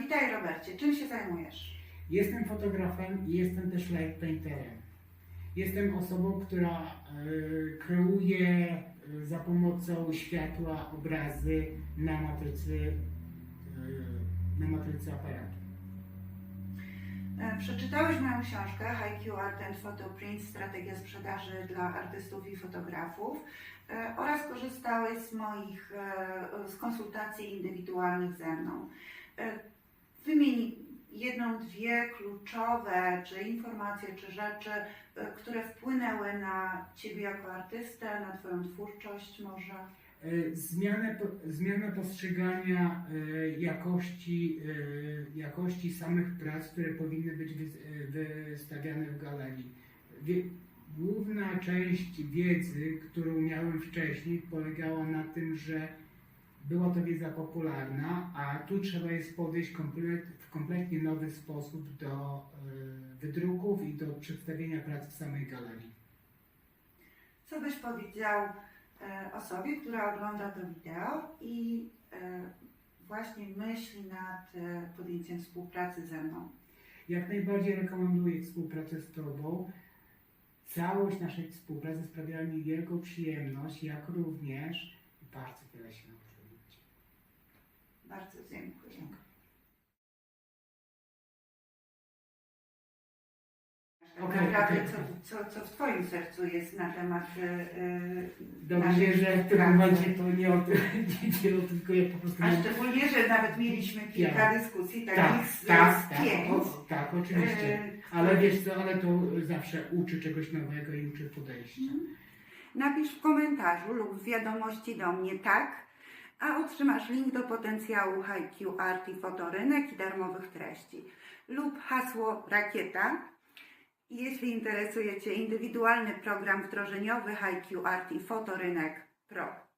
witaj Robercie, czym się zajmujesz? Jestem fotografem i jestem też light painterem. Jestem osobą, która e, kreuje e, za pomocą światła obrazy na matrycy, e, na matrycy aparatu. Przeczytałeś moją książkę HiQ Art and Photo Print Strategia sprzedaży dla artystów i fotografów oraz korzystałeś z moich z konsultacji indywidualnych ze mną. Wymień jedną, dwie kluczowe czy informacje, czy rzeczy, e, które wpłynęły na Ciebie jako artystę, na Twoją twórczość może. E, Zmianę, zmianę postrzegania e, jakości, jakości samych prac, które powinny być wy- wystawiane w galerii. Główna część wiedzy, którą miałem wcześniej, polegała na tym, że była to wiedza popularna, a tu trzeba jest podejść komplet, w kompletnie nowy sposób do e, wydruków i do przedstawienia prac w samej galerii. Co byś powiedział e, osobie, która ogląda to wideo i e, właśnie myśli nad podjęciem współpracy ze mną? Jak najbardziej rekomenduję współpracę z Tobą. Całość naszej współpracy sprawiała mi wielką przyjemność, jak również bardzo wiele się nauczyłem. Bardzo dziękuję. Tak Okej, naprawdę, okej, co, co, co w Twoim sercu jest na temat e, Dobrze, naszej że w tym momencie to nie o tym, nie o tym, tylko ja po prostu... A szczególnie, że nawet mieliśmy kilka dyskusji tak, takich z, tak, z tak, pięć. o, tak, oczywiście. E, Ale wiesz co, ale to zawsze uczy czegoś nowego i uczy podejścia. Napisz w komentarzu lub w wiadomości do mnie tak, a otrzymasz link do potencjału HiQ Art i Fotorynek i darmowych treści lub hasło rakieta. Jeśli interesuje Cię indywidualny program wdrożeniowy HiQ Art i Fotorynek Pro